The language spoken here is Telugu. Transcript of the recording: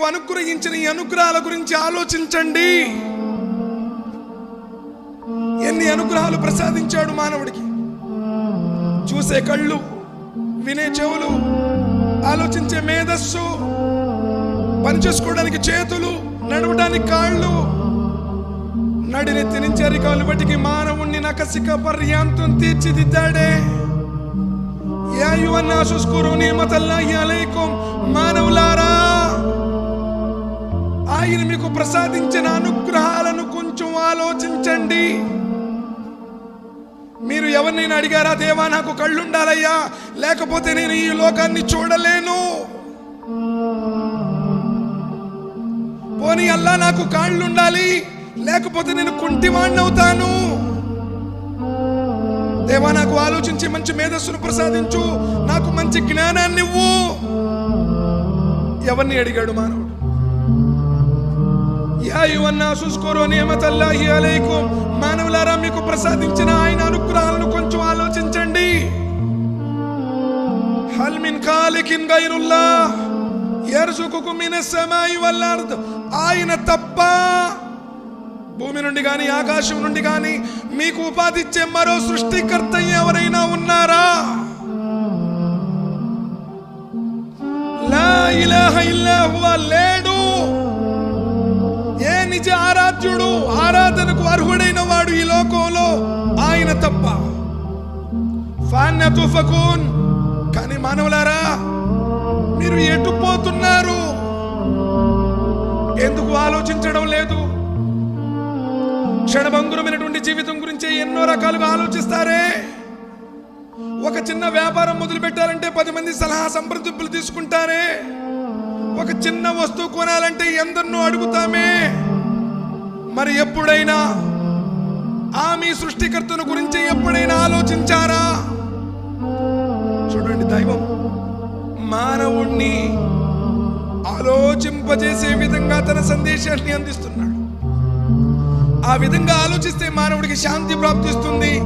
మీకు అనుగ్రహించిన ఈ అనుగ్రహాల గురించి ఆలోచించండి. ఎన్ని అనుగ్రహాలు ప్రసాదించాడు మానవుడికి? చూసే కళ్ళు వినే చెవులు ఆలోచించే మేధస్సు పనిచేసుకోవడానికి చేతులు నడవడానికి కాళ్ళు నడినెత్తి నుంచి అరికాలు బట్టికి మానవుణ్ణి నకసిక పర్యాంతం తీర్చిదిద్దాడే. యా యువన్నా సుస్కురు నియమతల్లాహి అలైకుం మానవులారా! ఆయన మీకు ప్రసాదించిన అనుగ్రహాలను కొంచెం ఆలోచించండి. మీరు ఎవరినైనా అడిగారా దేవా నాకు కళ్ళుండాలయ్యా లేకపోతే నేను ఈ లోకాన్ని చూడలేను. పోనీ అల్లా నాకు కాళ్ళుండాలి లేకపోతే నేను కుంటివాణ్ణవుతాను. దేవా నాకు ఆలోచించి మంచి మేధస్సును ప్రసాదించు నాకు మంచి జ్ఞానాన్ని ఇవ్వు ఎవరిని అడిగాడు మానవుడు? యా నియమతల్లాహి అలైకుం. మానవులారా మీకు ప్రసాదించిన ఆయన అనుగ్రహాలను కొంచెం ఆలోచించండి. హల్ మిన్ ఖాలికిన్ గైరుల్లా యర్జుకుకుం సమాయి వల్ అర్ద్. ఆయన తప్ప భూమి నుండి కానీ ఆకాశం నుండి కానీ మీకు ఉపాధి ఇచ్చే మరో సృష్టికర్త ఎవరైనా ఉన్నారా? లా లేడు నిజ ఆరాధ్యుడు ఆరాధనకు అర్హుడైన వాడు ఈ లోకంలో. ఆయన తప్ప తుఫకూన్. కానీ మానవులారా మీరు ఎటు పోతున్నారు? ఎందుకు ఆలోచించడం లేదు? క్షణభంగురమైనటువంటి జీవితం గురించి ఎన్నో రకాలుగా ఆలోచిస్తారే? ఒక చిన్న వ్యాపారం మొదలు పెట్టాలంటే పది మంది సలహా సంప్రదింపులు తీసుకుంటారే? ఒక చిన్న వస్తువు కొనాలంటే ఎందరినో అడుగుతామే? మరి ఎప్పుడైనా ఆ మీ సృష్టికర్తను గురించి ఎప్పుడైనా ఆలోచించారా? చూడండి దైవం మానవుణ్ణి ఆలోచింపజేసే విధంగా తన సందేశాన్ని అందిస్తున్నాడు. ఆ విధంగా ఆలోచిస్తే మానవుడికి శాంతి ప్రాప్తిస్తుంది.